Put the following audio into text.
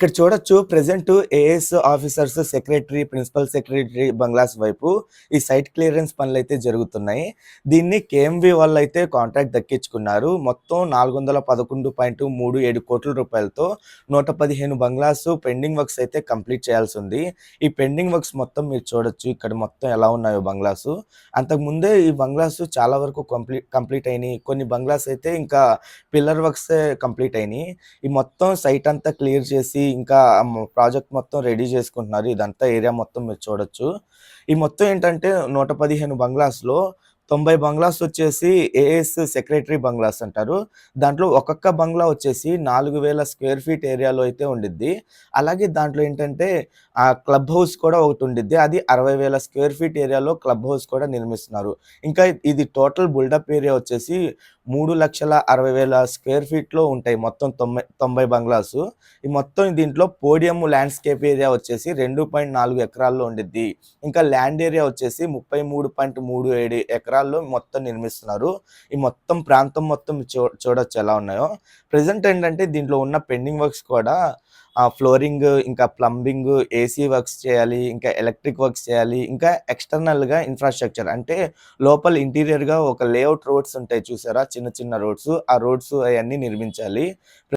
ఇక్కడ చూడొచ్చు present IAS officers secretary principal secretary bungalows వైపు ఈ సైట్ క్లియరెన్స్ పనులు అయితే జరుగుతున్నాయి. దీన్ని కేఎంవి వాళ్ళు అయితే కాంట్రాక్ట్ దక్కించుకున్నారు. మొత్తం నాలుగు వందల పదకొండు పాయింట్ మూడు ఏడు కోట్ల రూపాయలతో నూట పదిహేను బంగ్లాస్ పెండింగ్ వర్క్స్ అయితే కంప్లీట్ చేయాల్సి ఉంది. ఈ పెండింగ్ వర్క్స్ మొత్తం మీరు చూడొచ్చు ఇక్కడ మొత్తం ఎలా ఉన్నాయో బంగ్లాస్. అంతకుముందే ఈ బంగ్లాస్ చాలా వరకు కంప్లీట్ కంప్లీట్ అయినాయి. కొన్ని బంగ్లాస్ అయితే ఇంకా పిల్లర్ వర్క్స్ కంప్లీట్ అయినాయి. ఈ మొత్తం సైట్ అంతా క్లియర్ చేసి ఇంకా ప్రాజెక్ట్ మొత్తం రెడీ చేసుకుంటున్నారు. ఇదంతా ఏరియా మొత్తం మీరు చూడొచ్చు. ఈ మొత్తం ఏంటంటే నూట పదిహేను బంగ్లాస్లో తొంభై బంగ్లాస్ వచ్చేసి ఏఎస్ సెక్రటరీ బంగ్లాస్ అంటారు. దాంట్లో ఒక్కొక్క బంగ్లా వచ్చేసి నాలుగు వేల స్క్వేర్ ఫీట్ ఏరియాలో అయితే ఉండిద్ది. అలాగే దాంట్లో ఏంటంటే ఆ క్లబ్ హౌస్ కూడా ఒకటి ఉండిద్ది. అది అరవై వేల స్క్వేర్ ఫీట్ ఏరియాలో క్లబ్ హౌస్ కూడా నిర్మిస్తున్నారు. ఇంకా ఇది టోటల్ బిల్డప్ ఏరియా వచ్చేసి మూడు లక్షల అరవై వేల స్క్వేర్ ఫీట్లో ఉంటాయి మొత్తం తొంభై తొంభై బంగ్లాస్. ఈ మొత్తం దీంట్లో పోడియం ల్యాండ్స్కేప్ ఏరియా వచ్చేసి రెండు పాయింట్ నాలుగు ఎకరాల్లో ఉండిద్ది. ఇంకా ల్యాండ్ ఏరియా వచ్చేసి ముప్పై మూడు పాయింట్ మూడు ఏడు ఎకరాల్లో మొత్తం నిర్మిస్తున్నారు. ఈ మొత్తం ప్రాంతం మొత్తం చూ చూడొచ్చు ఎలా ఉన్నాయో. ప్రజెంట్ ఏంటంటే దీంట్లో ఉన్న పెండింగ్ వర్క్స్ కూడా ఫ్లోరింగ్ ఇంకా ప్లంబింగ్ ఏసీ వర్క్స్ చేయాలి ఇంకా ఎలక్ట్రిక్ వర్క్స్ చేయాలి ఇంకా ఎక్స్టర్నల్గా ఇన్ఫ్రాస్ట్రక్చర్. అంటే లోపల ఇంటీరియర్గా ఒక లేఅవుట్ రోడ్స్ ఉంటాయి చూసారా? చిన్న చిన్న రోడ్స్. ఆ రోడ్స్ అవన్నీ నిర్మించాలి.